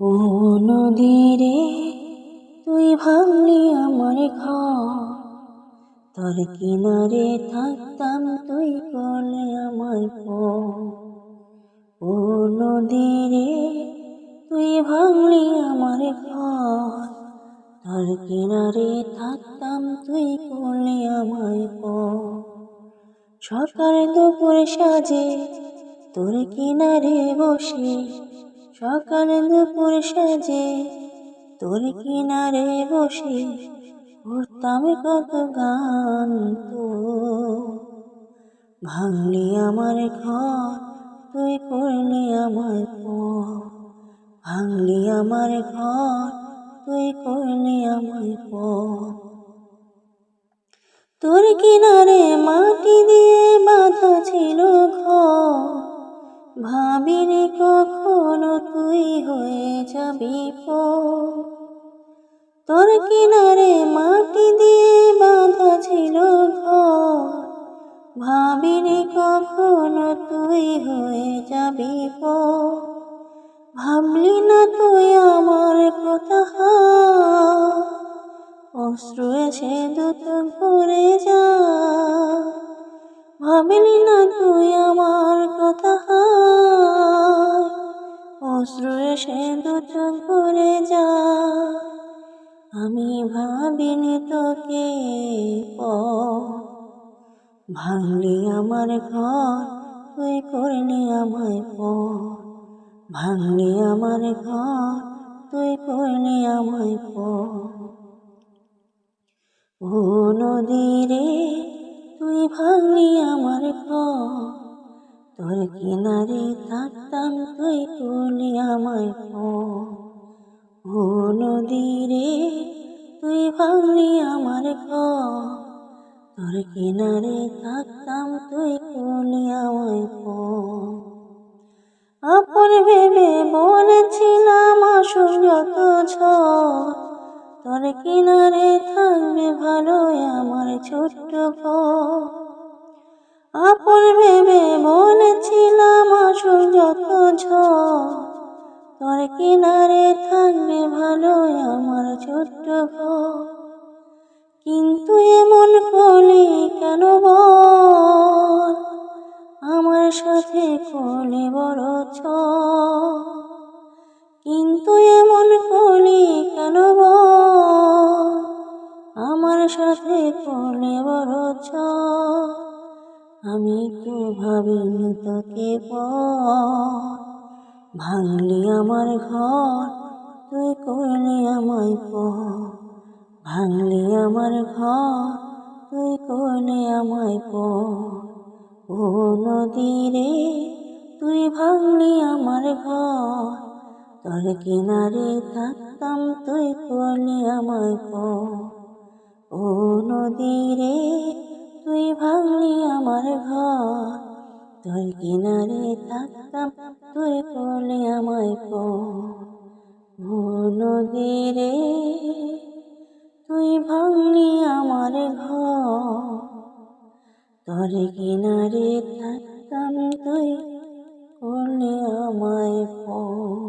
ও নদীরে তুই ভাঙলি আমার ঘর। তোর কিনারে থাকতাম তুই করলে আমায় পর। ও নদীরে তুই ভাঙলি আমার ঘর। তোর কিনারে থাকতাম তুই করলে আমায় পর। সকাল দুপুর সাজে তোর কিনারে বসে সকাল দুপুর সাজে, তোর কিনারে বসে করতাম কত গান তো। ভাঙলি আমার ঘর, তুই করলি আমার পর। ভাঙলি আমার ঘর, তুই করলি আমার পর। তোর কিনারে মাটি দিয়ে বাঁধা ছিল ঘর। ভাবিনি কখনো তুই হয়ে যাবি পর তোর কিনারে মাটি দিয়ে বাঁধা ছিল ভাবিনি কখনো তুই হয়ে যাবি পর ভাবলি না তুই আমার কথা অশ্রু এসে দুত ঘুরে যা। ভাবলি না তুই আমার কথা অশ্রু এসে দুত ঘুরে যা আমি ভাবিনি তোকে ভাঙলি আমার ঘর, তুই করলি আমায় পর। ভাঙলি আমার ঘর, তুই করলি আমায় পর। ও নদীরে, তুই ভাঙলি আমার ঘর। তোর কিনারে থাকতাম তুই করলি আমায়, ও নদীরে তুই ভাঙলি আমার তোর কিনারে থাকতাম তুই করলি আমায় আপন ভেবে বলেছিলাম আসুন যত তোর কিনারে থাকবে ভালো আমার ছোট্ট ঘর। আপন ভেবে বলেছিলাম আসুন যত তোর কিনারে থাকবে ভালো আমার ছোট্ট ঘর। কিন্তু এমন করলি কেন বল? আমার সাথে করলে বড় ছ কিন্তু এমন করলি কেন বল? আমার সাথে করলে বড় ছ আমি তো ভাবিনি তোকে ভাঙলি আমার ঘর, তুই করলি আমায় পর ভাঙলি আমার ঘর, তুই করলি আমায় পর ও নদীরে তুই ভাঙলি আমার ঘর, তোর কিনারে থাকতাম তুই করলি আমায় পর ও নদীরে তুই ভাঙলি আমার ঘর, তোর কিনারে থাকতাম তুই করলি আমায় ও নদীরে তুই ভাঙলি আমার ঘর, তোর কিনারে থাকতাম তুই করলি আমায় পর